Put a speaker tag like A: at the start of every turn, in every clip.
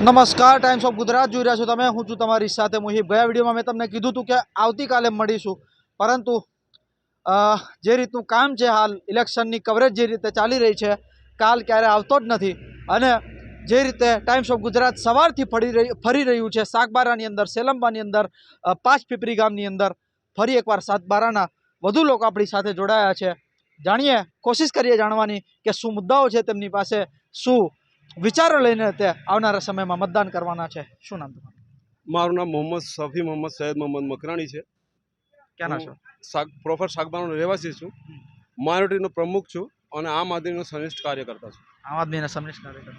A: નમસ્કાર times of Gujarat જોઈ રહ્યા છો તમે. હું છું તમારી સાથે મુહિબ ગયા વિડીયોમાં મેં તમને કીધું હતું કે આવતીકાલે મળીશું. પરંતુ જે રીતનું કામ છે હાલ, ઇલેક્શનની કવરેજ જે રીતે ચાલી રહી છે, કાલ ક્યારે આવતો જ નથી. અને જે રીતે ટાઈમ્સ ઓફ ગુજરાત સવારથી ફરી રહી, ફરી રહ્યું છે, સાગબારાની અંદર, સેલંબાની અંદર પાંચ પીપરી ગામની અંદર, ફરી એકવાર સાતબારાના વધુ લોકો આપણી સાથે જોડાયા છે. જાણીએ, કોશિશ કરીએ જાણવાની કે શું મુદ્દાઓ છે તેમની પાસે, શું વિચારો લઈને તે આવનારા સમયમાં મતદાન કરવાના છે. શું નામ તમારું?
B: મારું નામ મોહમ્મદ સફી મોહમ્મદ સૈયદ મોહમ્મદ મકરાણી છે.
A: ક્યાંના છો?
B: શાક પ્રોપર શાકબારાનો રહેવાસી છું. માઇનોરિટીનો પ્રમુખ છું અને આમ આદમીનો સનિષ્ઠ કાર્યકર્તા છું.
A: આમ આદમીના સમિષ્ઠ કાર્યકર્તા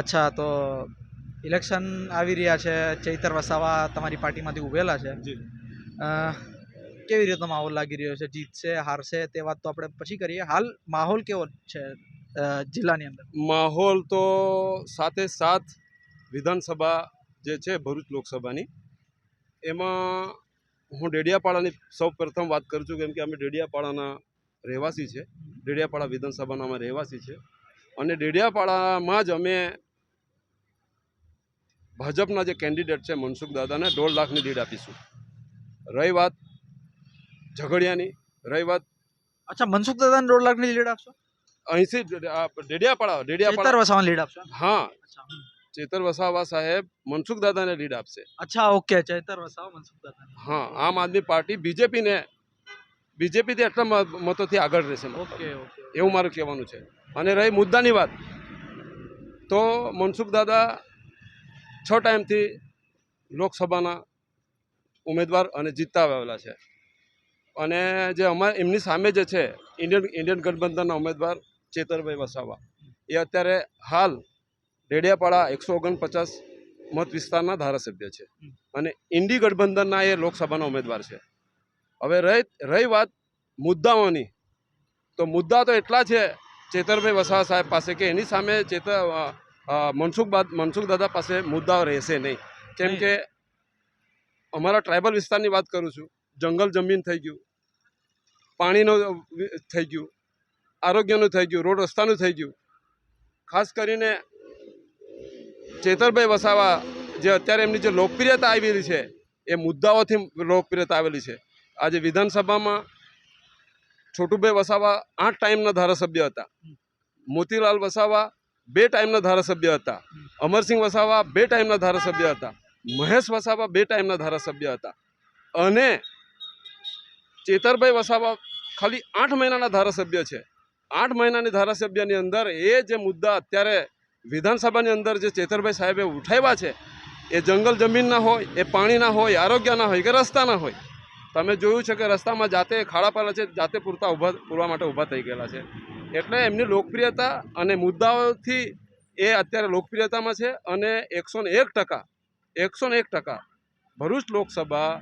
A: અચ્છા તો ઇલેક્શન આવી રહ્યા છે. ચૈતર વસાવા તમારી પાર્ટીમાંથી ઉભેલા છે. કેવી રીતનો માહોલ લાગી રહ્યો છે? જીતશે હારશે તે વાત તો આપણે પછી કરીએ. હાલ માહોલ કેવો છે જિલ્લાની અંદર?
B: માહોલ તો સાથે સાથ વિધાનસભા જે છે ભરૂચ લોકસભાની એમાં હું ડેડિયાપાડાની સૌ પ્રથમ વાત કરું છું કેમ કે અમે ડેડિયાપાડાના રહેવાસી છે ડેડિયાપાડા વિધાનસભાના અમે રહેવાસી છે. અને ડેડિયાપાડામાં જ અમે ભાજપના જે કેન્ડિડેટ છે મનસુખ દાદાને દોઢ લાખની લીડ આપીશું. રહી વાત ઝઘડિયાની રહી વાત
A: અચ્છા મનસુખ દાદાને દોઢ લાખની લીડ આપશો?
B: અહીંથી ડેડિયાપાડા ડેડિયાપાડા.
A: વસાવા લીડ આપશો
B: હા. ચેતર વસાવા સાહેબ મનસુખ દાદાને લીડ આપશે.
A: અચ્છા ઓકે ચેતર વસાવા મનસુખ દાદા
B: હા આમ આદમી પાર્ટી બીજેપીને બીજેપીથી એટલા મતોથી આગળ રહેશે
A: ઓકે ઓકે
B: એવું મારું કહેવાનું છે. અને રહી મુદ્દાની વાત. તો મનસુખ દાદા છ ટાઈમથી લોકસભાના ઉમેદવાર અને જીતતા આવેલા છે. અને જે અમારે એમની સામે જે છે ઇન્ડિયન ઇન્ડિયન ગઠબંધનના ઉમેદવાર ચેતરભાઈ વસાવા. એ અત્યારે હાલ ડેડિયાપાડા એકસો ઓગણપચાસ મત વિસ્તારના ધારાસભ્ય છે. અને ઇન્ડી ગઠબંધનના એ લોકસભાના ઉમેદવાર છે. હવે રહી રહી વાત મુદ્દાઓની. તો મુદ્દા તો એટલા છે ચેતરભાઈ વસાવા સાહેબ પાસે કે એની સામે ચેતર મનસુખ મનસુખ દાદા પાસે મુદ્દાઓ રહેશે નહીં. કેમ કે અમારા ટ્રાઇબલ વિસ્તારની વાત કરું છું. જંગલ જમીન થઈ ગયું. પાણીનું થઈ ગયું. આરોગ્યનું થઈ ગયું, રોડ રસ્તાનું થઈ ગયું. ખાસ કરીને ચેતરભાઈ વસાવા જે અત્યારે એમની જે લોકપ્રિયતા આવેલી છે, એ મુદ્દાઓથી લોકપ્રિયતા આવેલી છે. આજે વિધાનસભામાં છોટુભાઈ વસાવા આઠ ટાઈમના ધારાસભ્ય હતા. મોતીલાલ વસાવા બે ટાઈમના ધારાસભ્ય હતા. અમરસિંહ વસાવા બે ટાઈમના ધારાસભ્ય હતા. મહેશ વસાવા બે ટાઈમના ધારાસભ્ય હતા. અને ચેતરભાઈ વસાવા ખાલી આઠ મહિનાના ધારાસભ્ય છે. આઠ મહિનાની ધારાસભ્યની અંદર એ જે મુદ્દા અત્યારે વિધાનસભાની અંદર જે ચેતરભાઈ સાહેબે ઉઠાવ્યા છે, એ જંગલ જમીનના હોય, એ પાણીના હોય, આરોગ્યના હોય કે રસ્તાના હોય, તમે જોયું છે કે રસ્તામાં જાતે ખાડા પાડે છે, જાતે પૂરતા ઊભા, પૂરવા માટે ઊભા થઈ ગયેલા છે. એટલે એમની લોકપ્રિયતા અને મુદ્દાઓથી એ અત્યારે લોકપ્રિયતામાં છે અને એકસો ને એક ટકા, એકસો ને એક ટકા ભરૂચ લોકસભા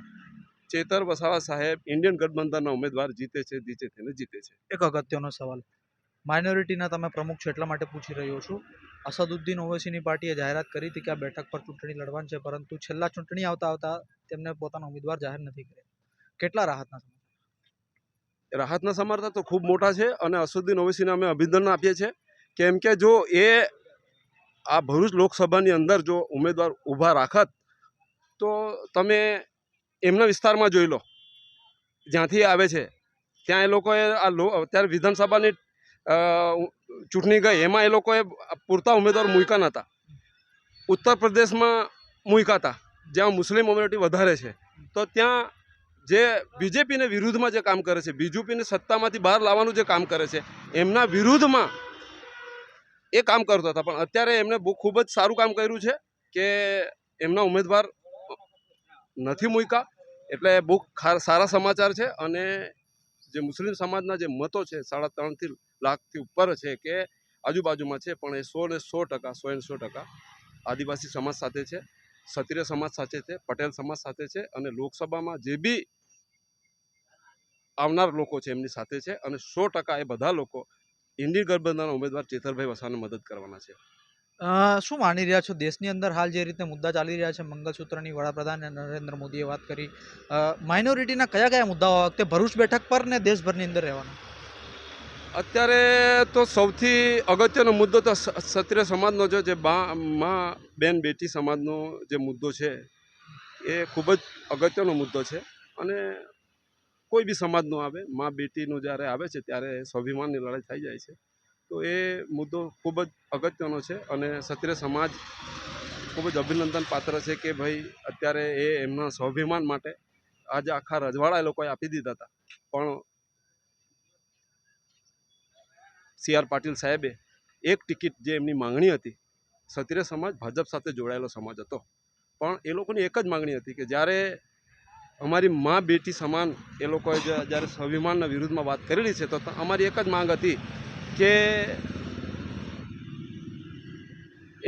B: ચેતર વસાવા સાહેબ ઇન્ડિયન ગઠબંધનના ઉમેદવાર જીતે છે જીતે છે ને જીતે છે.
A: એક અગત્યનો સવાલ. માઇનોરિટીના તમે પ્રમુખ છો એટલા માટે પૂછી રહ્યો છું. અસદુદ્દીન ઓવૈસીની પાર્ટીએ જાહેરાત કરી હતી કે આ બેઠક પર ચૂંટણી લડવાની છે, પરંતુ છેલ્લા ચૂંટણી આવતા આવતા તેમને પોતાનો ઉમેદવાર જાહેર નથી કર્યા. કેટલા રાહતના સમાચાર?
B: રાહતના સમારતા તો ખૂબ મોટા છે અને અસુદ્દીન ઓવૈસીને અમે અભિનંદન આપીએ છીએ. કેમ કે જો એ આ ભરૂચ લોકસભાની અંદર જો ઉમેદવાર ઊભા રાખત, તો તમે એમના વિસ્તારમાં જોઈ લો. જ્યાંથી આવે છે, ત્યાં એ લોકોએ આ અત્યારે વિધાનસભાની ચૂંટણી ગઈ, એમાં એ લોકોએ પૂરતા ઉમેદવાર મૂક્યા નહોતા ઉત્તર પ્રદેશમાં મૂક્યા હતા, જ્યાં મુસ્લિમ કોમ્યુનિટી વધારે છે. તો ત્યાં જે બીજેપીને વિરુદ્ધમાં જે કામ કરે છે, બીજેપીને સત્તામાંથી બહાર લાવવાનું જે કામ કરે છે, એમના વિરુદ્ધમાં એ કામ કરતા હતા. પણ અત્યારે એમને બહુ ખૂબ જ સારું કામ કર્યું છે કે એમના ઉમેદવાર નથી મૂક્યા. એટલે બહુ સારા સમાચાર છે અને જે મુસ્લિમ સમાજના જે મતો છે, સાડા ત્રણથી લાખથી ઉપર છે કે આજુબાજુમાં છે, પણ એ સો ને સો ટકા, સો ને સો ટકા આદિવાસી સમાજ સાથે છે, ક્ષત્રિય સમાજ સાથે છે, પટેલ સમાજ સાથે છે અને લોકસભામાં જે બી આવનાર લોકો છે એમની સાથે છે અને સો ટકા એ બધા લોકો ઇન્ડિયન ગઠબંધનના ઉમેદવાર ચેતરભાઈ વસાને મદદ કરવાના છે.
A: શું માની રહ્યા છો? દેશની અંદર હાલ જે રીતે મુદ્દા ચાલી રહ્યા છે, મંગલસૂત્રની વડાપ્રધાન નરેન્દ્ર મોદીએ વાત કરી માઇનોરિટીના કયા કયા મુદ્દાઓ આ વખતે ભરૂચ બેઠક પર ને દેશભરની અંદર રહેવાના?
B: અત્યારે તો સૌથી અગત્યનો મુદ્દો તો ક્ષત્રિય સમાજનો છે, જે બા, મા બેન બેટી સમાજનો જે મુદ્દો છે, એ ખૂબ જ અગત્યનો મુદ્દો છે. અને કોઈ બી સમાજનો આવે, મા બેટીનો જ્યારે આવે છે, ત્યારે સ્વાભિમાનની લડાઈ થઈ જાય છે. તો એ મુદ્દો ખૂબ જ અગત્યનો છે અને ક્ષત્રિય સમાજ ખૂબ જ અભિનંદન પાત્ર છે કે ભાઈ, અત્યારે એ એમના સ્વાભિમાન માટે આજે આખા રજવાડા એ લોકોએ આપી દીધા હતા. પણ સી આર પાટીલ સાહેબે એક ટિકિટ જે એમની માંગણી હતી, ક્ષત્રિય સમાજ ભાજપ સાથે જોડાયેલો સમાજ હતો. પણ એ લોકોની એક જ માંગણી હતી કે જ્યારે અમારી મા બેટી સમાન એ લોકોએ જ્યારે સ્વાભિમાનના વિરુદ્ધમાં વાત કરેલી છે, તો અમારી એક જ માંગ હતી કે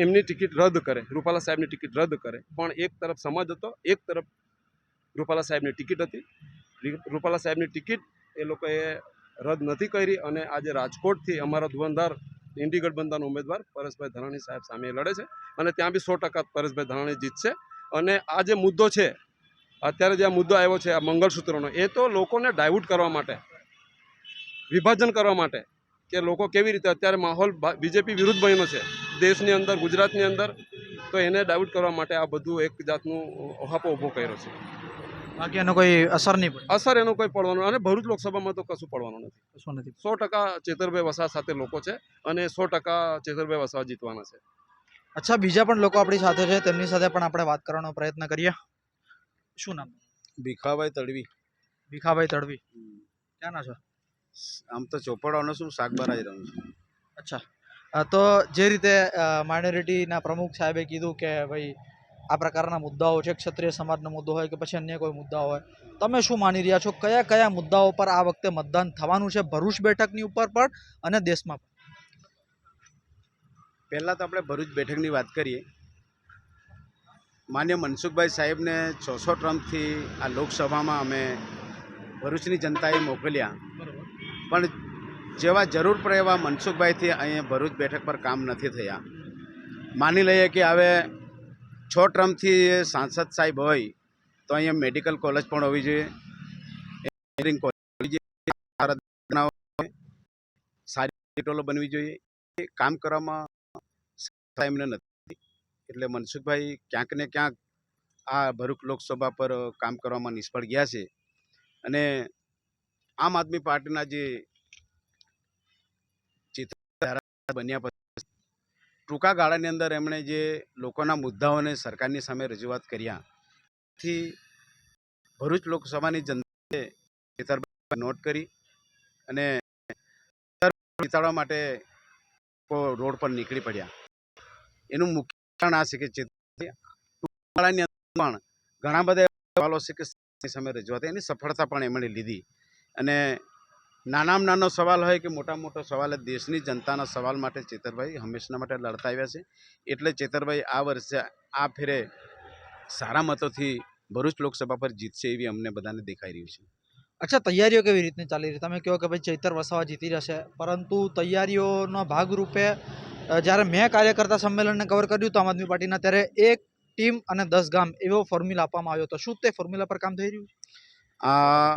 B: એમની ટિકિટ રદ કરે, રૂપાલા સાહેબની ટિકિટ રદ કરે. પણ એક તરફ સમાજ હતો, એક તરફ રૂપાલા સાહેબની ટિકિટ હતી. રૂપાલા સાહેબની ટિકિટ એ લોકોએ રદ નથી કરી અને આજે રાજકોટથી અમારા ધુવંધાર ઇન્ડી ગઠબંધનના ઉમેદવાર પરેશભાઈ ધાનાણી સાહેબ સામે લડે છે અને ત્યાં બી સો ટકા પરેશભાઈ ધાનાણી જીતશે. અને આ જે મુદ્દો છે, અત્યારે જે આ મુદ્દો આવ્યો છે, આ મંગળસૂત્રનો, એ તો લોકોને ડાયવર્ટ કરવા માટે, વિભાજન કરવા માટે કે લોકો કેવી રીતે અત્યારે માહોલ બીજેપી વિરુદ્ધ બન્યો છે, દેશની અંદર, ગુજરાતની અંદર, તો એને ડાયવર્ટ કરવા માટે આ બધું એક જાતનું ઓહાપો ઊભો કર્યો છે.
A: બાકી એનો કોઈ અસર નહીં પડે?
B: અસર એનો કોઈ પડવાનો અને ભરૂચ લોકસભામાં તો કશું પડવાનું નથી.
A: કશું નથી
B: સો ટકા ચેતરભાઈ વસાવા સાથે લોકો છે અને સો ટકા ચેતરભાઈ વસાવા જીતવાના છે.
A: અચ્છા બીજા પણ લોકો આપણી સાથે છે. તેમની સાથે પણ આપણે વાત કરવાનો પ્રયત્ન કરીએ. શું નામ?
C: ભીખાભાઈ તડવી.
A: ભીખાભાઈ તડવી. ક્યાંના છો?
C: આમ તો ચોપડવાનો શું શાકબારા જ રહું છું.
A: અચ્છા. તો જે રીતે માઇનોરિટીના પ્રમુખ સાહેબે કીધું કે ભાઈ આ પ્રકારના મુદ્દાઓ છે ક્ષત્રિય સમાજનો મુદ્દો હોય કે પછી અન્ય કોઈ મુદ્દા હોય તમે શું માની રહ્યા છો? કયા કયા મુદ્દાઓ પર આ વખતે મતદાન થવાનું છે? ભરૂચ બેઠકની ઉપર પણ અને દેશમાં પણ?
C: પહેલાં તો આપણે ભરૂચ બેઠકની વાત કરીએ. માન્ય મનસુખભાઈ સાહેબને છસો ટ્રમ્પથી આ લોકસભામાં અમે ભરૂચની જનતાએ મોકલ્યા. પણ જેવા જરૂર પડે એવા મનસુખભાઈથી અહીંયા ભરૂચ બેઠક પર કામ નથી થયા. માની લઈએ કે હવે છ ટ્રમ્પથી એ સાંસદ સાહેબ હોય, તો અહીંયા મેડિકલ કોલેજ પણ હોવી જોઈએ. સારા હોસ્પિટલો બનવી જોઈએ. કામ કરવામાં એમને નથી. એટલે મનસુખભાઈ ક્યાંક ને ક્યાંક આ ભરૂચ લોકસભા પર કામ કરવામાં નિષ્ફળ ગયા છે. અને આમ આદમી પાર્ટીના જે ચિત્ર બન્યા પછી ટૂંકા ગાળાની અંદર એમણે જે લોકોના મુદ્દાઓને સરકારની સામે રજૂઆત કર્યા થી ભરૂચ લોકસભાની જનતાએ ચેતરભાઈ નોટ કરી અને વિતાડવા માટે રોડ પર નીકળી પડ્યા. એનું મુખ્ય કારણ આ છે કે અંદર પણ ઘણા બધા સવાલો છે કે સામે રજૂઆત એની સફળતા પણ એમણે લીધી. અને નાનામાં નાનો સવાલ હોય કે મોટા મોટો સવાલ દેશની જનતાના સવાલ માટે ચેતરભાઈ હંમેશના માટે લડતા આવ્યા છે. એટલે ચેતરભાઈ આ વર્ષે આ ફેરે સારા મતોથી ભરૂચ લોકસભા પર જીતશે એવી અમને બધાને દેખાઈ રહ્યું છે.
A: અચ્છા તૈયારીઓ કેવી રીતની ચાલી રહી તમે કહો કે ભાઈ ચૈતર વસાવા જીતી જશે પરંતુ તૈયારીઓના ભાગરૂપે જ્યારે મેં કાર્યકર્તા સંમેલનને કવર કર્યું તો આમ આદમી પાર્ટીના ત્યારે એક ટીમ અને દસ ગામ એવો ફોર્મ્યુલા આપવામાં આવ્યો હતો. શું તે ફોર્મ્યુલા પર કામ થઈ રહ્યું
C: આ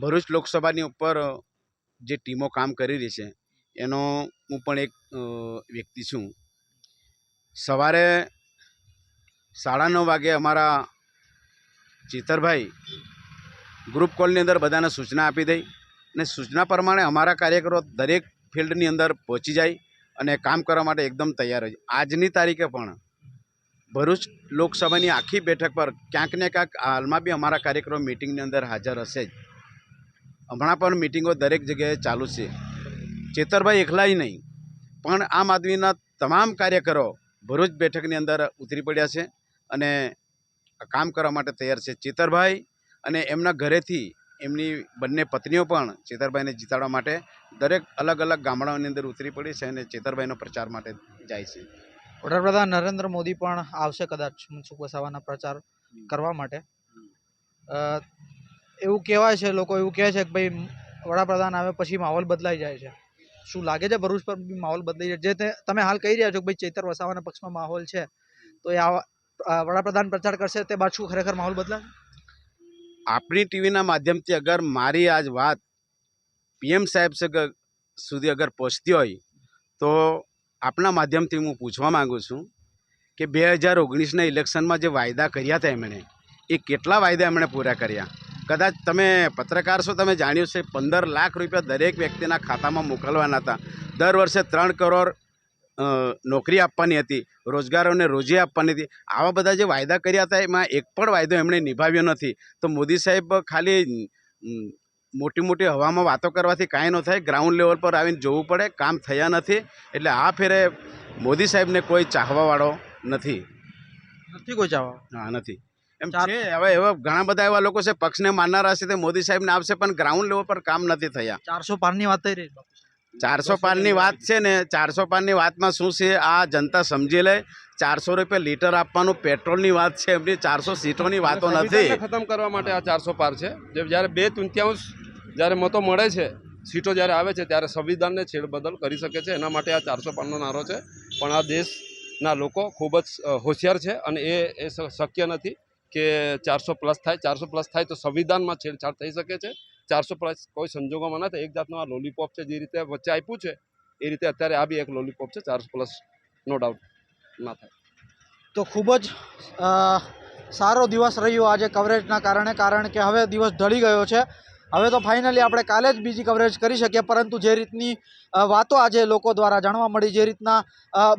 C: ભરૂચ લોકસભાની ઉપર જે ટીમો કામ કરી રહી છે, એનો હું પણ એક વ્યક્તિ છું. સવારે સાડા નવ વાગે અમારા ચેતરભાઈ ગ્રુપ કોલની અંદર બધાને સૂચના આપી દઈ અને સૂચના પ્રમાણે અમારા કાર્યકરો દરેક ફિલ્ડની અંદર પહોંચી જાય અને કામ કરવા માટે એકદમ તૈયાર હોય આજની તારીખે પણ ભરૂચ લોકસભાની આખી બેઠક પર ક્યાંક ને ક્યાંક હાલમાં બી અમારા કાર્યક્રમ મિટિંગની અંદર હાજર હશે જ. હમણાં પણ મિટિંગો દરેક જગ્યાએ ચાલુ છે. ચેતરભાઈ એકલા નહીં, પણ આમ આદમીના તમામ કાર્યકરો ભરૂચ બેઠકની અંદર ઉતરી પડ્યા છે અને કામ કરવા માટે તૈયાર છે. ચેતરભાઈ અને એમના ઘરેથી એમની બંને પત્નીઓ પણ ચેતરભાઈને જીતાડવા માટે દરેક અલગ અલગ ગામડાઓની અંદર ઉતરી પડી છે અને ચેતરભાઈનો પ્રચાર માટે જાય છે.
A: વડાપ્રધાન નરેન્દ્ર મોદી પણ આવશે કદાચ મનસુખ વસાવાના પ્રચાર કરવા માટે. એવું કહેવાય છે, લોકો એવું કહે છે કે ભાઈ, વડાપ્રધાન આવે પછી માહોલ બદલાઈ જાય છે. શું લાગે છે ભરૂચ પર માહોલ બદલાઈ જાય? જે તમે હાલ કહી રહ્યા છો કે ભાઈ ચૈતર વસાવાના પક્ષમાં માહોલ છે, તો એ આવા વડાપ્રધાન પ્રચાર કરશે તે બાદ શું ખરેખર માહોલ બદલાશે?
C: આપણી ટીવીના માધ્યમથી અગર મારી આજ વાત પીએમ સાહેબ સુધી અગર પહોંચતી હોય, તો આપના માધ્યમથી હું પૂછવા માગું છું કે બે હજાર ઓગણીસના ઇલેક્શનમાં જે વાયદા કર્યા હતા એમણે, એ કેટલા વાયદા એમણે પૂરા કર્યા? કદાચ તમે પત્રકાર છો તમે જાણ્યું છે પંદર લાખ રૂપિયા દરેક વ્યક્તિના ખાતામાં મોકલવાના હતા. દર વર્ષે ત્રણ કરોડ નોકરી આપવાની હતી રોજગારોને રોજી આપવાની હતી. આવા બધા જે વાયદા કર્યા હતા એમાં એક પણ વાયદો એમણે નિભાવ્યો નથી. તો મોદી સાહેબ ખાલી મોટી મોટી હવામાં વાતો કરવાથી કાંઈ ન થાય ગ્રાઉન્ડ લેવલ પર આવીને જોવું પડે કામ થયા નથી. એટલે આ ફેરે મોદી સાહેબને કોઈ ચાહવાવાળો નથી.
A: નથી કોઈ ચાહવા?
C: હા નથી. એમ છે હવે એવા ઘણા બધા એવા લોકો છે પક્ષને માનનારા છે તે મોદી સાહેબને આપશે પણ ગ્રાઉન્ડ લેવલ પર કામ નથી થયા.
A: ચારસો પારની વાત થઈ રહી.
C: ચારસો પારની વાત છે ને ચારસો પારની વાતમાં શું છે આ જનતા સમજી લે. ચારસો રૂપિયા લીટર આપવાનું પેટ્રોલની વાત છે એમની ચારસો સીટોની વાતો નથી.
B: ખતમ કરવા માટે આ ચારસો પાર છે. જે જ્યારે બે તૃતીયાંશ જ્યારે મતો મળે છે સીટો જ્યારે આવે છે ત્યારે સંવિધાનને છેડબદલ કરી શકે છે. એના માટે આ ચારસો પારનો નારો છે. પણ આ દેશના લોકો ખૂબ જ હોશિયાર છે અને એ એ શક્ય નથી. કે ચારસો પ્લસ થાય, ચારસો પ્લસ થાય તો સંવિધાનમાં છેડછાડ થઈ શકે છે. ચારસો પ્લસ કોઈ સંજોગોમાં ના થાય. એક જાતનું આ લોલીપોપ છે, જે રીતે વચ્ચે આપ્યું છે, એ રીતે અત્યારે આ બી એક લોલીપોપ છે, ચારસો પ્લસ નો ડાઉટ ના થાય.
A: તો ખૂબ જ સારો દિવસ રહ્યો આજે કવરેજના કારણે, કારણ કે હવે દિવસ ઢળી ગયો છે. હવે તો ફાઇનલી આપણે કાલે જ બીજી કવરેજ કરી શકીએ, પરંતુ જે રીતની વાતો આજે લોકો દ્વારા જાણવા મળી, જે રીતના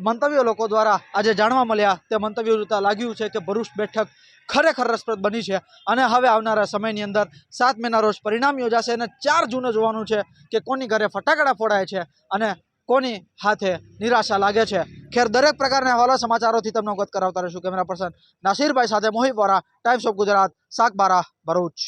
A: મંતવ્યો લોકો દ્વારા આજે જાણવા મળ્યા, તે મંતવ્યો જોતા લાગ્યું છે કે ભરૂચ બેઠક ખરેખર રસપ્રદ બની છે. અને હવે આવનારા સમયની અંદર સાત મેના રોજ પરિણામ યોજાશે અને ચાર જૂને જોવાનું છે કે કોની ઘરે ફટાકડા ફોડાય છે અને કોની હાથે નિરાશા લાગે છે. ખેર, દરેક પ્રકારના હવાલા સમાચારોથી તમને અવગત કરાવતા રહીશું. કેમેરા પર્સન નાસિરભાઈ સાથે મોહિત વોરા ટાઈમ્સ ઓફ ગુજરાત સાગબારા, ભરૂચ.